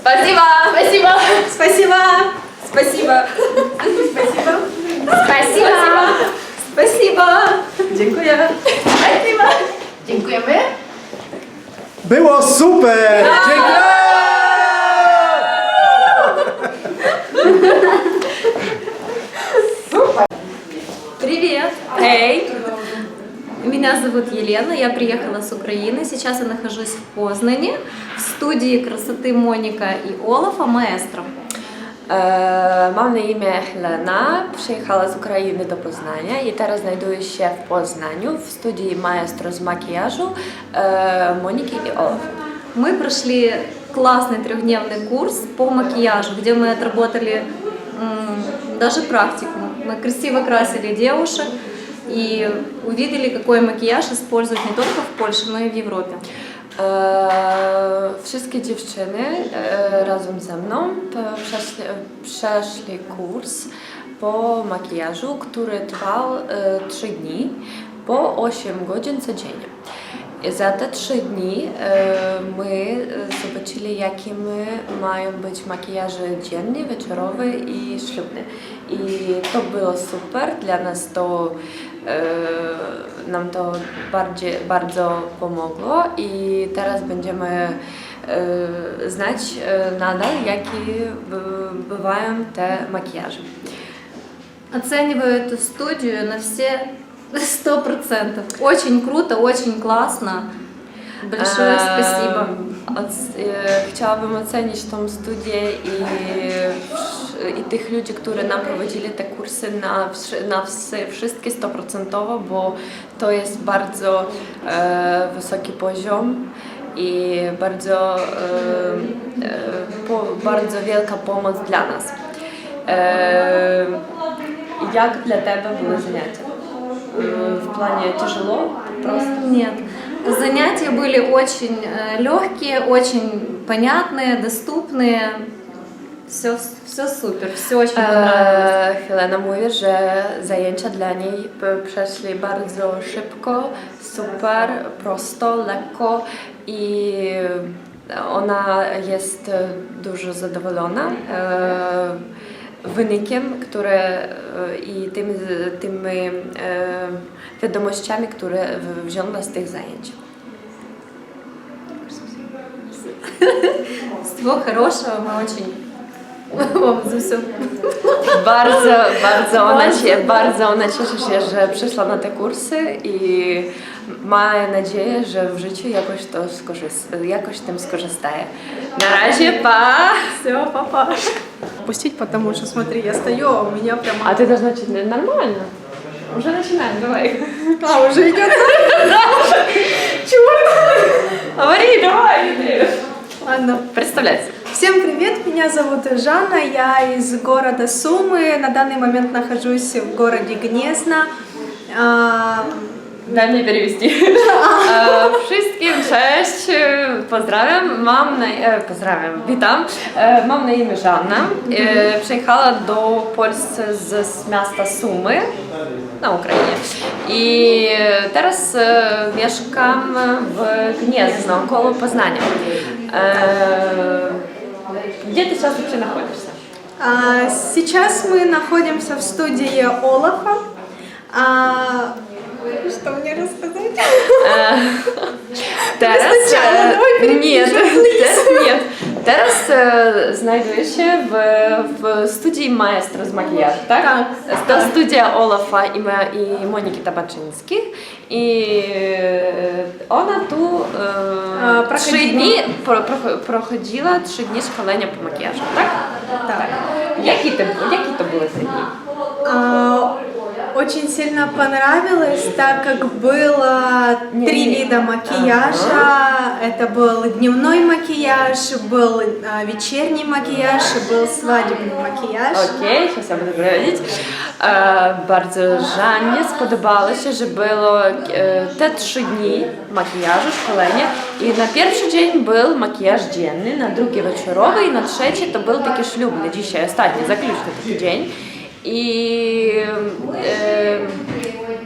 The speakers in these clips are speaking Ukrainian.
Спасибо! Спасибо! Спасибо! Спасибо! Спасибо! Спасибо! Спасибо! Dziękuję! Спасибо! Dziękujemy. Było super! Dziękuję! Привет! Эй! Меня зовут Елена, я приехала с Украины. Сейчас я нахожусь в Познане, в студии красоты Моника и Олафа Маэстро. E, Mam na imię Helena, przyjechała z Ukrainy do Poznania i teraz znajduję się w Poznaniu w studii maestro z makijażu e, Moniki i Olaf. Мы прошли классный трехдневный курс по макияжу, где мы отработали м, даже практику. Мы красиво красили девушек и увидели, какой макияж используют не только в Польше, но и в Европе. E, Wszystkie dziewczyny e, razem ze mną e, przeszli, przeszli kurs po makijażu, który trwał 3 dni po 8 godzin codziennie. I Za te 3 dni e, my e, zobaczyli, jakie my mają być makijaże dzienny, wieczorowy i ślubny. I to było super, dla nas to e, nam to bardziej, bardzo pomogło i teraz będziemy e, znać e, nadal, jakie by- bywają te makijaże. Оцениваю эту студию на все сто процентов. Очень круто, очень классно. Большое спасибо. Em, oc- e, Chciałabym ocenić tą studię i, i tych ludzi, którzy nam prowadzili te kursy na, wszy- na wsy- wszystkie 100%, bo to jest bardzo e, wysoki poziom i bardzo, e, e, po, bardzo wielka pomoc dla nas. E, jak dla Ciebie były zajęcia? E, W planie ciężko? Po prostu? Нет. Занятия были очень э, легкие, очень понятные, доступные. Все, все супер, все очень понравилось. E, Helena mówi, że zajęcia dla niej p- przeszli bardzo szybko, super, prosto, lekko i ona jest e, dużo zadowolona e, wynikiem które, e, i tymi, tymi e, wiadomościami, które w- wzięła z tych zajęć. Всего хорошего, мы очень вам за все. Bardzo, bardzo ona, się, bardzo ona cieszy się, że przyszła na te kursy i ma nadzieję, że w życiu jakoś, to skorzys- jakoś tym skorzystaje. Na razie, pa! Все, папа. Пустить, потому что смотри, я стою, а у меня прямо... A ty też znaczy normalnie. Może zaczynamy, dawaj. А, уже идет. Говори, давай, иди. Ладно. Представляйся. Всем привет, меня зовут Жанна, я из города Сумы. На данный момент нахожусь в городе Гнезно. А, Daj mnie перевести. E, Wszystkim cześć, e, pozdrawiam, mam na, e, pozdrawiam, witam, E, mam na imię Żanna, E, przyjechała do Polski z, z miasta Sumy na Ukrainie i teraz e, mieszkam w Gniezno, koło Poznania. E, Gdzie ты сейчас вообще находишься? а, Сейчас мы находимся в студии Олафа. А, Что мне рассказать? Teraz, нет, e, Teraz e, się w, w studii maestro z makijażu, tak? Tak. To studia Olafa i, ma, i Moniki Tabaczyńskich i e, ona tu A, e, trzy проходила. dni pro, pro, prochodziła trzy dni szkolenia po makijażu, tak? Так. А, Очень сильно понравилось, так как было три вида макияжа. Это был дневной макияж, был а, вечерний макияж и был свадебный макияж. Okej, okay, ja będę powiedzieć. E, bardzo Żanie spodobało się, że było e, te trzy dni makijażu, szkolenia i na pierwszy dzień był makijaż dzienny, na drugi wieczorowy i na trzeci to był taki ślubny, dzisiaj ostatni, zakljuczny taki dzień. I e,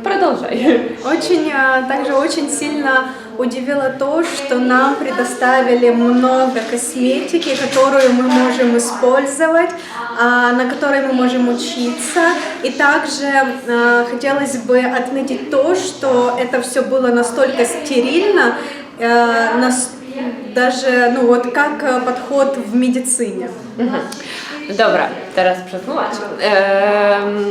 продолжай. Очень, а, также очень сильно удивило то, что нам предоставили много косметики, которую мы можем использовать, а, на которой мы можем учиться. И также а, хотелось бы отметить то, что это все было настолько стерильно, э, даже ну вот как э, подход в медицине. Dobra, teraz przetłumacz. Em,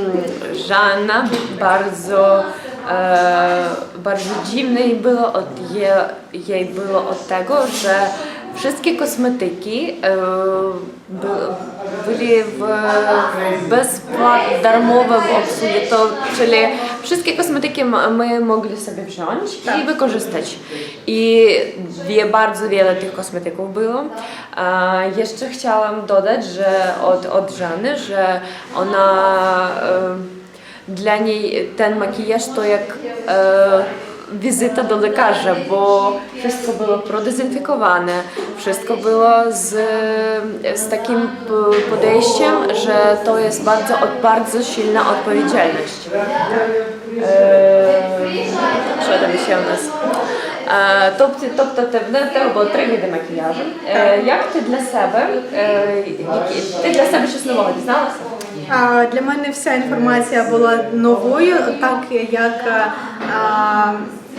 Żanna bardzo, e, bardzo dziwne jej było, od je, jej było od tego, że wszystkie kosmetyki e, by, byli w bezpłatnym, darmowym obsłudze, to, czyli wszystkie kosmetyki my mogli sobie wziąć i wykorzystać. I wie, bardzo wiele tych kosmetyków było. A jeszcze chciałam dodać, że od, od Żany, że ona dla niej ten makijaż to jak e, wizyta do lekarza, bo wszystko było prodezynfekowane, wszystko było z, z takim podejściem, że to jest bardzo, bardzo silna odpowiedzialność. Що там ще у нас? Е, Тобто, тобто те- в тебе було три види макіяжу. Е, Як ти для себе, е, ти для себе щось нового дізналася? Для мене вся інформація була новою, так як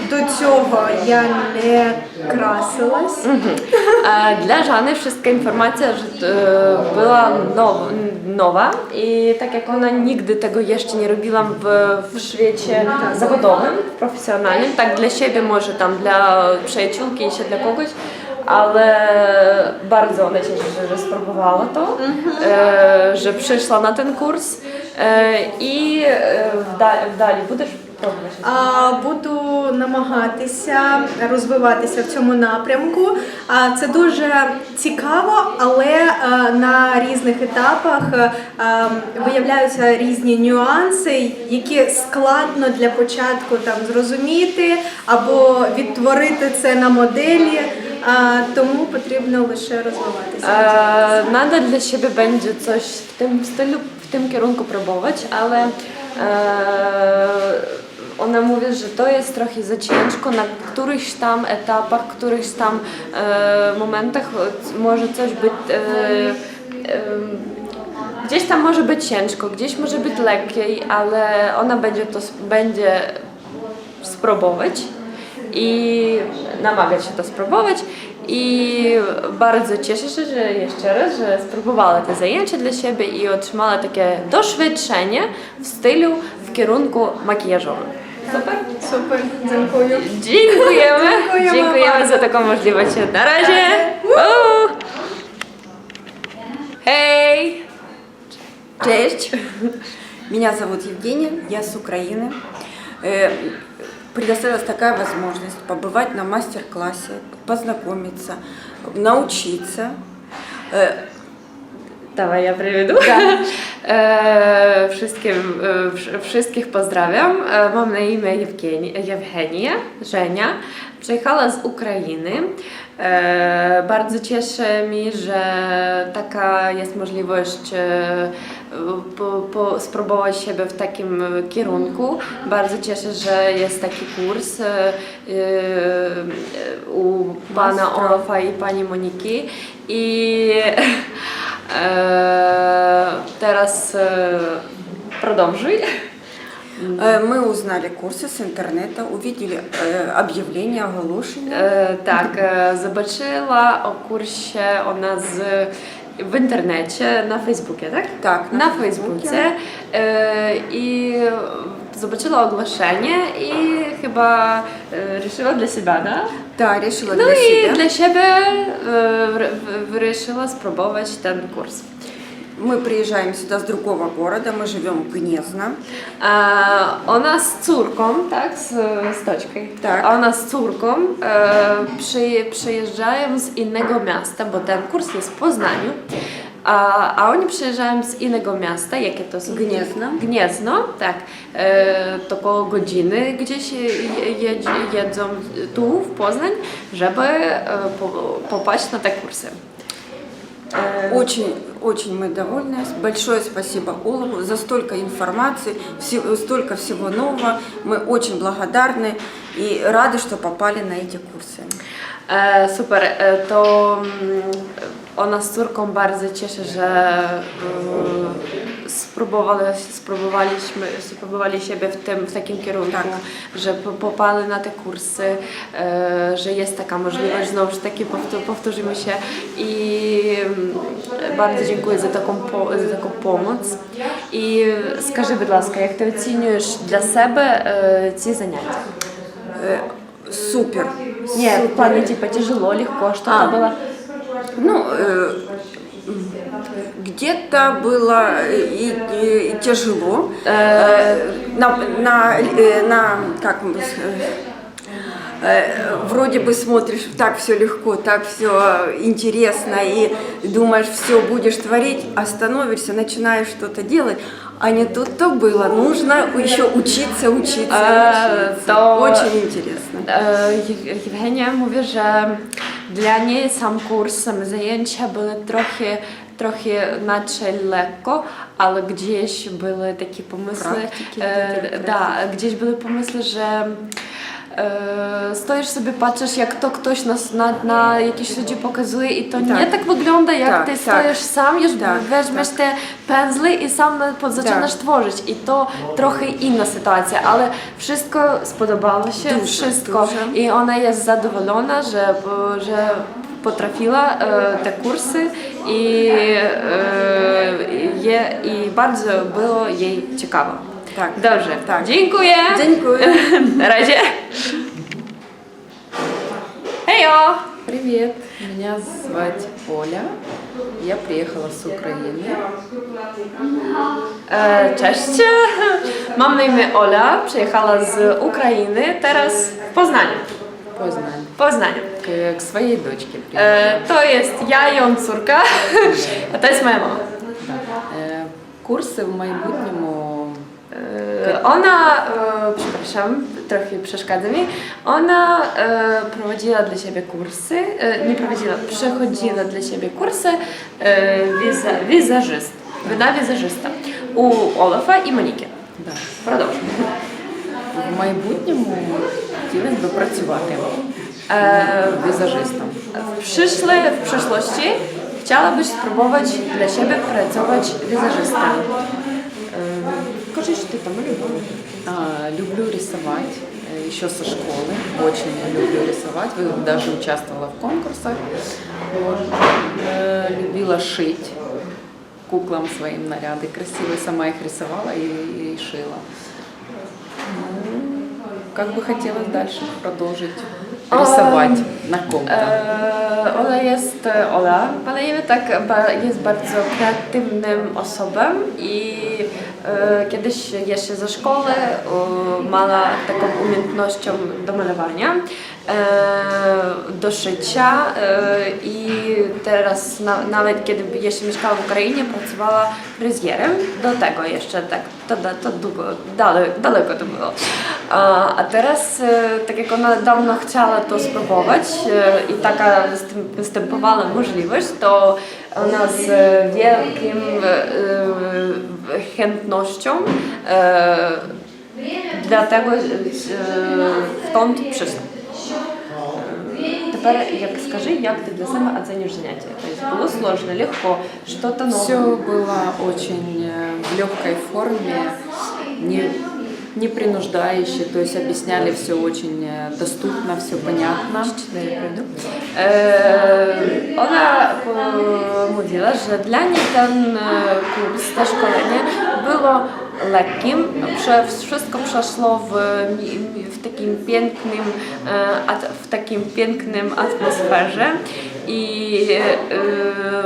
до цього я не красилась. E, Dla Żany wszystka informacja że, e, była now, nowa i tak jak ona nigdy tego jeszcze nie robiła w, w świecie zawodowym, profesjonalnym, tak dla siebie może tam dla przyjaciółki czy dla kogoś, ale bardzo ona cieszy się, że spróbowała to, e, że przyszła na ten kurs e, i e, w, da, w пробувати? Буду намагатися розвиватися в цьому напрямку. А, Це дуже цікаво, але е, на різних етапах е, е, виявляються різні нюанси, які складно для початку там зрозуміти або відтворити це на моделі. Тому потрібно лише розвиватися. Nadal dla siebie będzie coś w tym stylu, w tym kierunku próbować, ale e, ona mówi, że to jest trochę za ciężko na którychś tam etapach, którychś tam e, momentach może coś być e, e, Gdzieś tam może być ciężko, gdzieś może być lekkiej, ale ona będzie to będzie spróbować i namagać się to spróbować i bardzo cieszę się, że jeszcze raz, że spróbowała te zajęcia dla siebie i otrzymała takie doświadczenie w stylu, w kierunku makijażowym. Super? Супер, дякую. Dziękujemy. Dziękujemy Dziękujemy bardzo. za taką możliwość. Na razie. Hej! Cześć, меня зовут Евгения, я с Украины. Э, Предоставилась такая возможность побывать на мастер-классе, познакомиться, научиться. Э, Dawaj, ja приведу. E, wszystkim, e, wsz- wszystkich pozdrawiam. E, mam na imię Jewgeni, Jewgenia, Żenia. Przyjechała z Ukrainy. E, bardzo cieszę mi, że taka jest możliwość e, po, po, spróbować siebie w takim e, kierunku. Bardzo cieszę, że jest taki kurs e, e, u pana Olafa i pani Moniki. I e, teraz e, продовжуй. э, Мы узнали курсы с интернета, увидели э, объявления, оголошения. E, tak, e, zobaczyła o kursie ona z, w internecie, na Facebookie, tak? Tak, Na, na Facebookie. E, I zobaczyła ogłoszenie i chyba e, решила dla siebie, no? Да, решила No для i себя. dla siebie e, wr- w- wyruszyła spróbować ten kurs. Мы приезжаем сюда с другого города, мы живем в Гнезно. A ona z córką, tak? Z, z Toćką. Tak. A ona z córką e, przy, przyjeżdżają z innego miasta, bo ten kurs jest w Poznaniu. A, a oni przyjeżdżają z innego miasta, jakie to są? Gniezno. Gniezno, tak. E, to koło godziny gdzieś je, jedź, jedzą tu w Poznań, żeby e, po, popaść na te kursy. Очень, очень мы довольны. Большое спасибо Олову за столько информации, все- столько всего нового. Мы очень благодарны и рады, что попали на эти курсы. E, super, e, to mm, ona z córką bardzo cieszy, że e, spróbowali, spróbowaliśmy, spróbowali siebie w, tym, w takim kierunku, Tak. że po- popali na te kursy, e, że jest taka możliwość, znowu taки powtó- powtórzymy się i mm, bardzo dziękuję za taką, po, za taką pomoc. І скажи, будь ласка, як ти оцінюєш для себе е, ці заняття? Э, Супер. Ні, в плані типа тяжело, легко, що А. то було? Ну, э, м, где-то было и, и- и тяжело. Э, на, на, э, на, как мы, с- э, э, вроде бы смотришь, так все легко, так все интересно, и думаешь, все будешь творить, остановишься, начинаешь что-то делать, а не тут-то было. Нужно еще учиться, учиться, Э, учиться. то- Очень интересно. E, Jew- Євгенія mówi, że dla niej sam kurs, same zajęcia były trochę, trochę inaczej lekko, ale gdzieś były takie pomysły, Praktyki, e, takie da, gdzieś były pomysły, że E, stoisz sobie, patrzysz, jak to ktoś nas na, na jakiejś pokazuje i to nie tak. tak wygląda, jak Tak, ty tak. stoisz sam, już Tak, weźmiesz tak. te pędzle i sam na- po- zaczynasz tak. tworzyć. I to trochę inna sytuacja, ale wszystko spodobało się, Dużo, wszystko. dużo. I ona jest zadowolona, że, że potrafiła e, te kursy i, e, je, i bardzo było jej ciekawe. Tak. Dobrze, Tak. dziękuję. Dziękuję. На раzie. Hejo! Привет, меня звать Оля. Я приехала с Украины. E, Cześć. Mam na imię Ola, przyjechała z Ukrainy, teraz w Poznaniu. Познань. W Poznaniu. К, к своей дочке приехала. E, To jest ja i on córka, a to jest moja mama. Э, Курсы в майбутньому E, Ona, e, przepraszam, trochę przeszkadza mi, ona e, prowadziła dla siebie kursy, e, nie prowadziła, przechodziła dla siebie kursy e, wiza, wizażyst, na wizażysta u Олафа і Моніки. да, Продовжуй. в майбутньому хотілося б працювати E, візажистом. w, przyszle, w przyszłości chciałabyś spróbować dla siebie pracować wizażystem. E, Кажи, що ти там малювала. А, люблю рисовать э, еще со школы. Очень люблю рисовать. Вы- Даже участвовала в конкурсах. Вот. Э, Любила шить куклам своим наряды красивые. Сама их рисовала и, и шила. Ну, как бы хотелось дальше продолжить рисовать на ком-то. E, Ola jest, Ola, panujemy tak, ba- jest bardzo kreatywnym osobą i e, kiedyś jeszcze ze szkoły e, mała taką umiejętnością do malowania, e, do szycia e, i teraz na, nawet kiedy jeszcze mieszkała w Ukrainie, pracowała fryzjerem, do tego jeszcze tak, to, to, długo, daleko, daleko to było. A, teraz, e, tak jak ona dawno chciała to spróbować e, i taka występ- występowała możliwość, to ona z wielkim e, e, chętnością e, dlatego e, stąd przyszła. Тепер як скажи, як ти для себе оцінюєш заняття? Тобто було сложно, легко, що-то нове? Все было очень э, в легкой форме, не, не принуждающе, то есть объясняли все очень э, доступно, все понятно. E, ona e, mówiła, że dla niej ten kurs, to szkolenie było lekkim, wszystko przeszło w, w takim pięknym, e, w takim pięknym atmosferze. I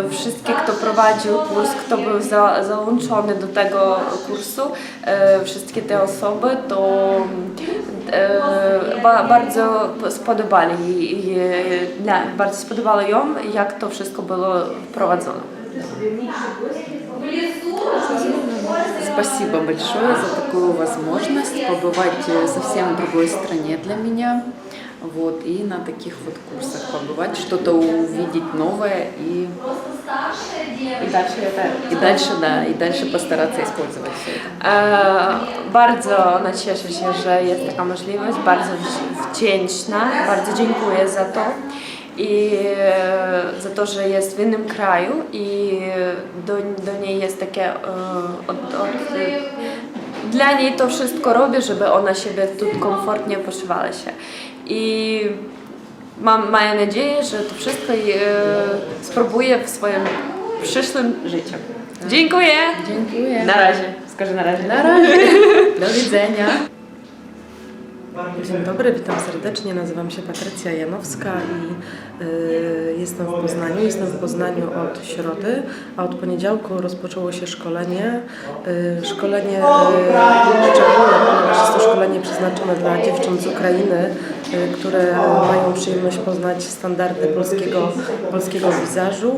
e, wszystkie, kto prowadził kurs, kto był za, załączony do tego kursu, e, wszystkie te osoby, to e, ba, bardzo spodobali, dla- bardzo spodobało ją, jak to wszystko było prowadzone. Спасибо большое за такую возможность побывать э, совсем в другой стране для меня. Вот, и на таких вот курсах побывать, что-то увидеть новое и, и дальше это, и дальше, да, и дальше постараться использовать все это. E, bardzo ona cieszy się, że jest taka możliwość, bardzo wdz- wdzięczna, bardzo dziękuję za to i e, za to, że jest w innym kraju i do, do niej jest takie e, od, od, dla niej to wszystko robię, żeby ona siebie tu komfortnie poczuwała się i mam, mam nadzieję, że to wszystko e, spróbuję w swoim przyszłym życiu. Dziękuję! Dziękuję. Na razie. Скажи na razie. Na razie. Do widzenia. Dzień dobry, witam serdecznie. Nazywam się Patrycja Janowska i y, jestem w Poznaniu. Jestem w Poznaniu od środy, a od poniedziałku rozpoczęło się szkolenie. Y, szkolenie y, szczególne, ponieważ jest to szkolenie przeznaczone dla dziewcząt z Ukrainy, y, które mają przyjemność poznać standardy polskiego, polskiego wizażu.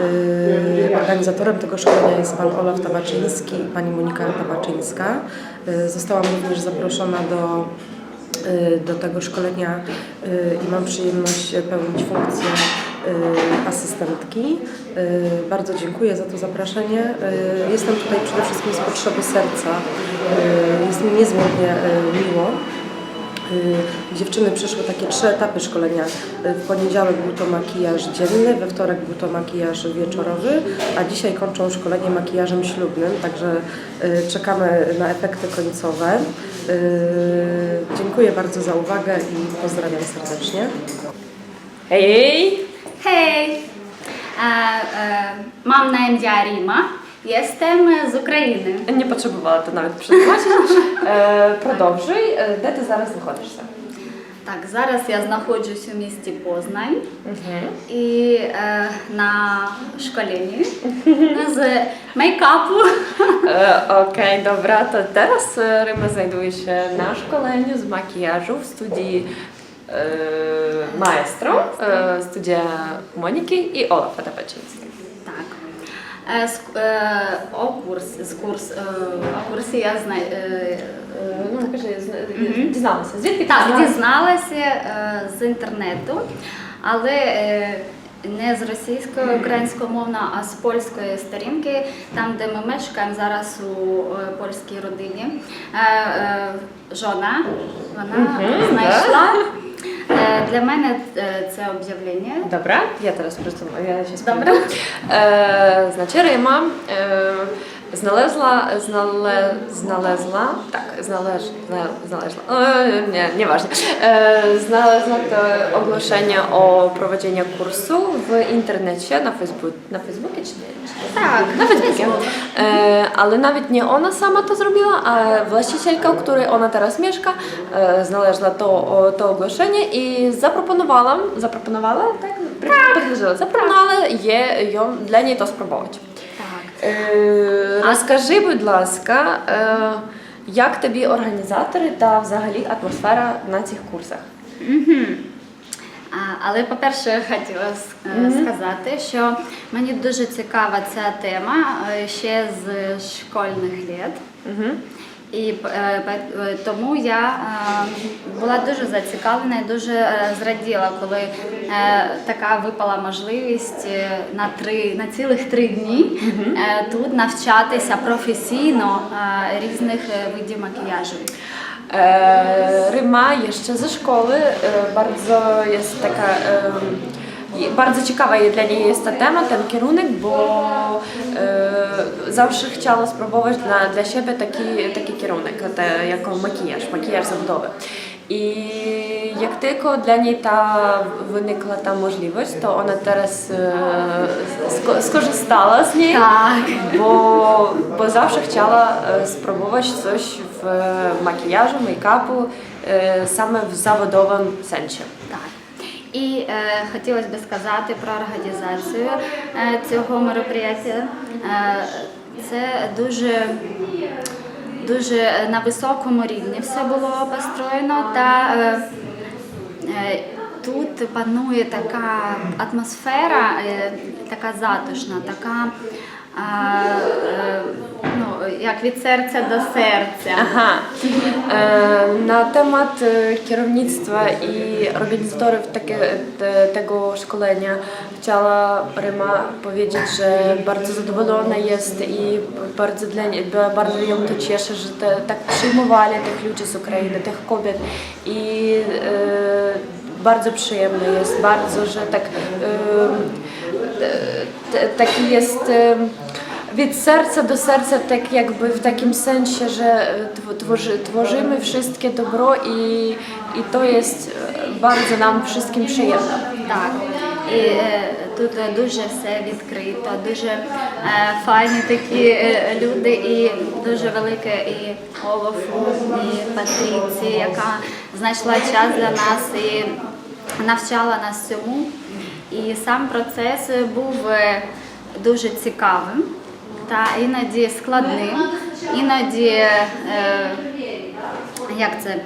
Y, organizatorem tego szkolenia jest pan Olaf Tabaczyński i pani Monika Tabaczyńska. Y, zostałam również zaproszona do do tego szkolenia y, i mam przyjemność pełnić funkcję y, asystentki. Y, Bardzo dziękuję za to zaproszenie. Y, Jestem tutaj przede wszystkim z potrzeby serca. Y, Jest mi niezmiernie y, miło. Y, Dziewczyny przeszły takie trzy etapy szkolenia. Y, W poniedziałek był to makijaż dzienny, we wtorek był to makijaż wieczorowy, a dzisiaj kończą szkolenie makijażem ślubnym, także y, czekamy na efekty końcowe. Dziękuję bardzo za uwagę i pozdrawiam serdecznie. Hej! Hej! E, mam na imię Rima. Jestem z України. Potrzebowała to nawet przetłumaczyć. E, продовжуй. Е, Де ти зараз знаходишся? Так, зараз я знаходжусь у місті Познань і е, на школенні з мейкапу. E, dobra, to teraz e, Ryma znajduje się na szkoleniu z makijażu w studii e, Maestro, e, studia Moniki i Olafa Е, з, е, о курс, з курс, е, курсі я знаю. No, кажи, дізналася. Звідки Так, дізналася з інтернету, але не з російської, українськомовно, а з польської сторінки, там, де ми мешкаємо зараз у польській родині. Жона, вона знайшла. Е, Для мене е, це об'явлення. Dobra, ja teraz просто ja się Dobra. E, znaczy Ryma e, znale, tak, e, nie, nieważne, e, znalazła to ogłoszenie o prowadzeniu kursu w internecie, na, Facebook, na Facebookie czy nie? Tak, Na Facebookie. E, ale nawet nie ona sama to zrobiła, a właścicielka, u której ona teraz mieszka, e, znalazła to, o, to ogłoszenie i zaproponowała, zaproponowała, tak? Предложила, zaproponowała je, ją, dla niej to spróbować. Е, Розкажи, будь ласка, е, як тобі організатори та взагалі атмосфера на цих курсах? А, Але, по-перше, хотіла е, сказати, що мені дуже цікава ця тема ще з школьних літ. І е, е, тому я е, була дуже зацікавлена і дуже зраділа, коли така випала можливість на три на цілих три дні е, тут навчатися професійно різних видів макіяжу. Ryma jeszcze ze szkoły bardzo jest taka, i bardzo ciekawa dla niej jest ta temat, ten kierunek, bo e, zawsze chciała spróbować dla, dla siebie taki, taki kierunek, te, jako makijaż, makijaż zawodowy. I jak tylko dla niej ta wynikła ta możliwość, to ona teraz e, skorzystała z niej Tak. bo, bo zawsze chciała e, spróbować coś w makijażu, make-upu, e, same w zawodowym sensie. І е, хотілося б сказати про організацію е, цього мероприятия. Е, це дуже, дуже на високому рівні все було построєно та е, е, тут панує така атмосфера, е, така затишна, така ну, як від серця до серця. Ага. Е, на temat e, kierownictwa i organizatorów takie, te, tego szkolenia chciała Ryma powiedzieć, że bardzo zadowolona jest i bardzo, dla, bardzo ją to cieszy, że te, tak przyjmowali tych ludzi z Ukrainy, tych kobiet i e, bardzo przyjemne jest, bardzo, że tak e, e, taki jest e, від серця до серця, так якби в że e, tw- tworzy, tworzymy wszystkie dobro i, i to jest e, bardzo nam wszystkim przyjemne. Так. І е, тут е, дуже все відкрито, дуже е, файні такі е, люди, і дуже велике і Олафу, і Патріці, яка знайшла час для нас і навчала нас цьому. І сам процес був е, дуже цікавим та іноді складним, іноді, е, як це, е,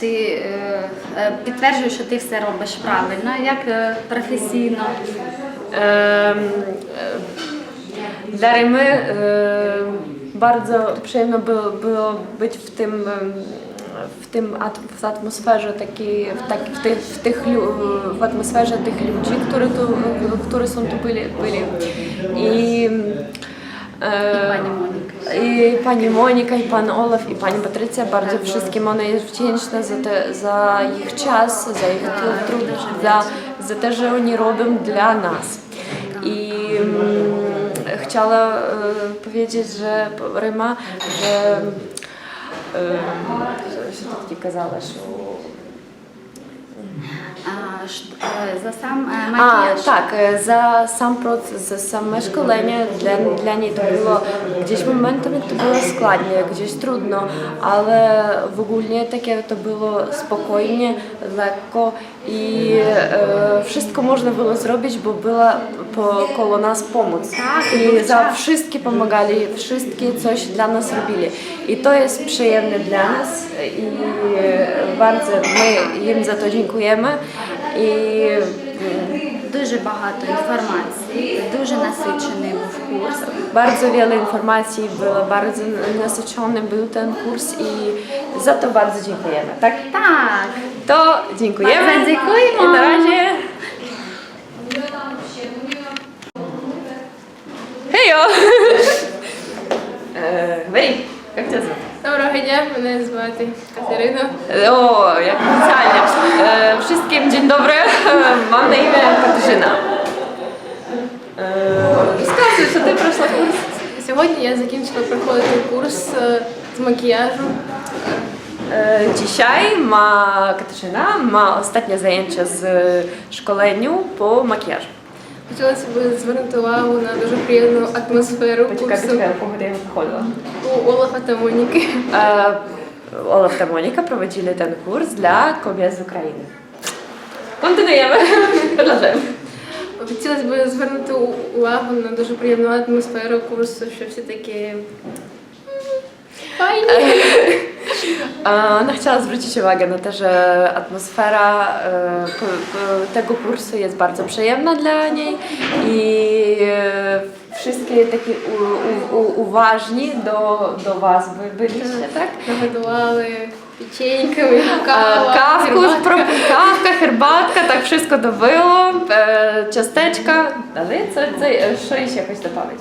ти е, е, підтверджуєш, що ти все робиш правильно, як професійно. Dla Rymy e, bardzo przyjemno było, było być w tym, w atmosferze takiej, w, tak, w, tych, w, tych, lu- w atmosferze tych ludzi, którzy tu, którzy są tu byli. byli. I, e, Pani Monika. I pan Olaf, i pani Patrycja, bardzo wszystkim ona jest wdzięczna za, te, za ich czas, za ich trud, za, za to, że oni robią dla nas. I mm, chciała e, powiedzieć, że Ryma, że e, що ти тоді казала, що За сам е, А, макіяж. так, е, за сам процес, за саме школення для, для неї то було gdzieś momentami to było składnie, gdzieś trudno, ale w ogóle takie to było spokojnie, lekko i e, wszystko można było zrobić, bo była po, koło nas pomoc. Tak, I był za czas. wszystkie pomagali, wszystkie coś dla nas robili. I to jest przyjemne dla nas i e, bardzo my im za to dziękujemy. I Дуже багато інформації, дуже насичений був курс. Bardzo wiele informacji było, bardzo nasycony był ten kurs i za to bardzo dziękujemy, tak? Так, To dziękujemy. Bardzo dziękujemy. Na razie. Hejo! Е, як тебе звати? Доброго дня, мене звати Катерина. O, jak specjalnie. E, wszystkim dzień dobry. Mam na imię Katarzyna. E, Розказуй, що ти пройшла курс. Сьогодні я закінчила проходити курс е, з макіяжу. E, Dzisiaj ma Katarzyna ma ostatnie zajęcia z szkoleniu po makijażu. Хотілося б звернути увагу на дуже приємну атмосферу Почекай, курсу почекай, походи, я виходила. у Олафа та Моніки. E, Olaf ta Monika prowadzili ten kurs dla kobiet z Ukrainy. Kontynuujemy. Продовжуємо. Хотілося б звернути увагу на дуже приємну атмосферу курсу, що всі такі файні. E, Ona chciała zwrócić uwagę na to, że atmosfera e, po- po- tego kursu jest bardzo przyjemna dla niej i e, wszystkie takie u, u, u, uważni do, do Was by byliście, tak? Нагодували печеньками, E, кава, Kawku, herbatка. pro- kawka, herbatka, tak wszystko to było, e, ciasteczka, ale co, co, що ще якось добавить?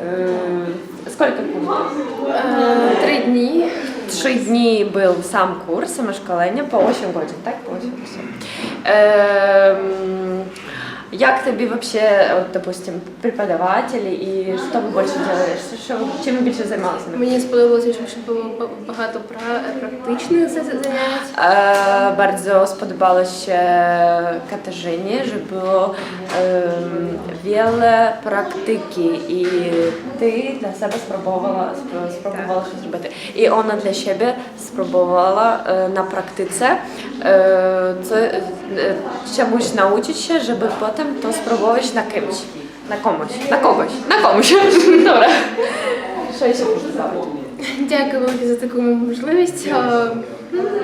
E, Сколько kursów? Е, Три дні. Trzy dni był sam kurs, szkolenie, po 8 godzin, tak? Po 8 godzin. Эм, Jak тебе вообще, вот, допустим, преподаватели и что вы больше делали? Что, что, вы- чем вы більше займалися? Мені сподобалося, що було ба- багато пра- практичних за- занять. E, bardzo spodobało się Katarzynie, że było em, wiele praktyki i ty dla siebie spróbowała, spró- spróbowała się zrobić. I ona dla siebie spróbowała e, na praktyce e, co, e, czemuś nauczyć się, żeby potem to spróbować na kimś. Na komuś. Na kogoś. Na komuś. Dobra. Що ще можна сказати? Дякую велике за таку можливість. Е,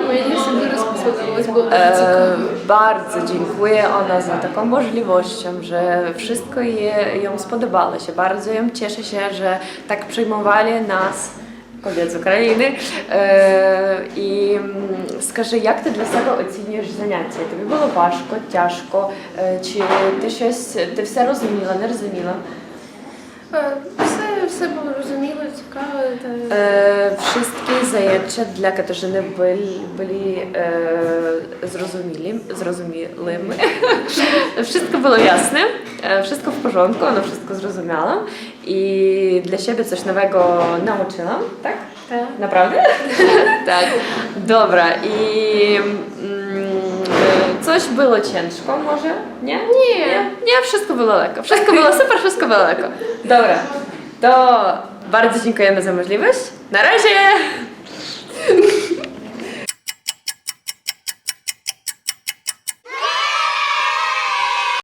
Мені все дуже spодобалось, було дуже цікаво. E, bardzo dziękuję ona za taką możliwością, że wszystko je, ją spodobało się. Bardzo ją cieszę się, że tak przyjmowali nas, Ukrainy. E, I mm, скажи, як ти для себе оцінюєш заняття? Тобі було важко, тяжко? Е, Чи ти щось, ти все розуміла, не розуміла? Е, Все, все було розуміло, цікаво. Та... E, wszystkie zajęcia dla Katarzyny byli, byli e, zrozumieli, zrozumiałymi. wszystko było jasne, e, wszystko w porządku, ona wszystko zrozumiała i dla siebie coś nowego nauczyłam, tak? Tak. Naprawdę? tak. Dobra i mm, e, coś było ciężko może? Nie? Nie. Nie, wszystko było lekko. Wszystko było super, wszystko było lekko. Dobra, to bardzo dziękujemy za możliwość. Na razie!